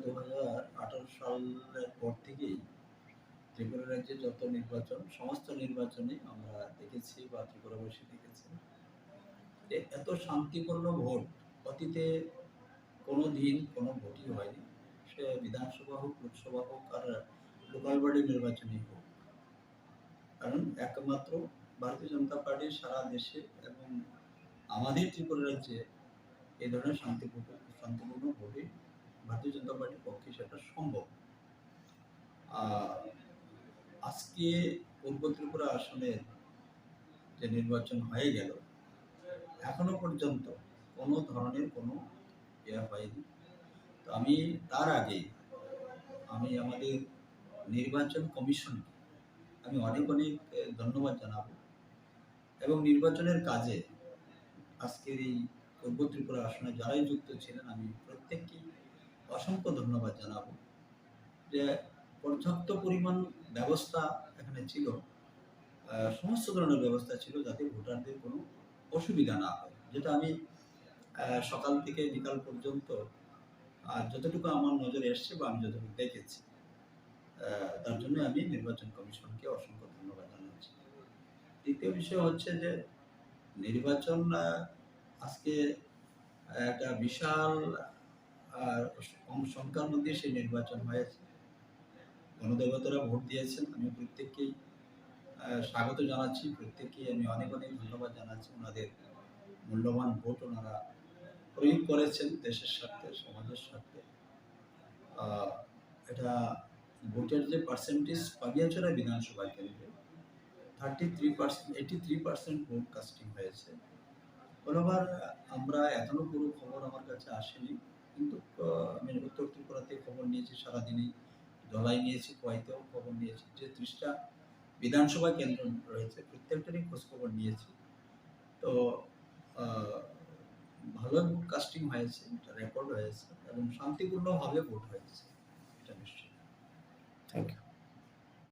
দু হাজার আঠারো সালের পর থেকেই ত্রিপুরা রাজ্যে যত নির্বাচন, সমস্ত নির্বাচনে আমরা দেখেছি বা ত্রিপুরাবাসী দেখেছি। যে এত শান্তিপূর্ণ ভোট অতীতে কোনো দিন কোনো ভোটই হয়নি। সে বিধানসভা হোক, লোকসভা হোক আর লোকাল বডি নির্বাচনই হোক। কারণ একমাত্র ভারতীয় জনতা পার্টি সারা দেশে এবং আমাদের ত্রিপুরা রাজ্যে এই ধরনের শান্তিপূর্ণ শান্তিপূর্ণ জনতা পার্টির পক্ষে সেটা সম্ভব। আজকে পূর্ব ত্রিপুরা আসনের যে নির্বাচন হয়ে গেল, এখনও পর্যন্ত কোনো ধরনের কোনো ইয়ে হয়নি। তো আমি তার আগে আমি আমাদের নির্বাচন কমিশনকে আমি অনেক অনেক ধন্যবাদ জানাব এবং নির্বাচনের কাজে আজকের এই পূর্ব ত্রিপুরা আসনে যারাই যুক্ত ছিলেন, আমি প্রত্যেককেই অসংখ্য ধন্যবাদ জানাব। যে পর্যাপ্ত পরিমাণ ব্যবস্থা এখানে ছিল সমস্ত ধরনের ব্যবস্থা ছিল যাতে ভোটারদের কোনো অসুবিধা না হয়। যেটা আমি সকাল থেকে বিকাল পর্যন্ত, আর যতটুকু আমার নজরে এসছে বা আমি যতটুকু দেখেছি তার জন্য আমি নির্বাচন কমিশনকে অসংখ্য ধন্যবাদ জানাচ্ছি। দ্বিতীয় বিষয় হচ্ছে যে নির্বাচন আজকে একটা বিশাল কম সংখ্যার মধ্যে সেই নির্বাচন হয়েছে গণদেবতারা ভোট দিয়েছেন। আমি প্রত্যেককেই স্বাগত জানাচ্ছি। প্রত্যেককেই আমি অনেক অনেক ধন্যবাদ জানাচ্ছি। ওনাদের মূল্যবান ভোট ওনারা প্রয়োগ করেছেন দেশের স্বার্থে, সমাজের স্বার্থে। এটা ভোটের যে পার্সেন্টেজ পাবিয়াচড়া বিধানসভা কেন্দ্রে thirty three percent eighty three percent vote casting হয়েছে। কোনোবার আমরা এখনও পুরো খবর আমার কাছে আসেনি। কিন্তু আমি উত্তর ত্রিপুরাতে খবর নিয়েছি সারাদিনই। ধলাই নিয়েছি, কোয়াইতেও খবর নিয়েছি। যে ত্রিশটা বিধানসভা কেন্দ্র রয়েছে, প্রত্যেকটারই খোঁজ খবর নিয়েছি। তো ভালো ভোট কাস্টিং হয়েছে, এটা রেকর্ড হয়েছে এবং শান্তিপূর্ণভাবে ভোট হয়েছে, এটা নিশ্চয়ই। Thank you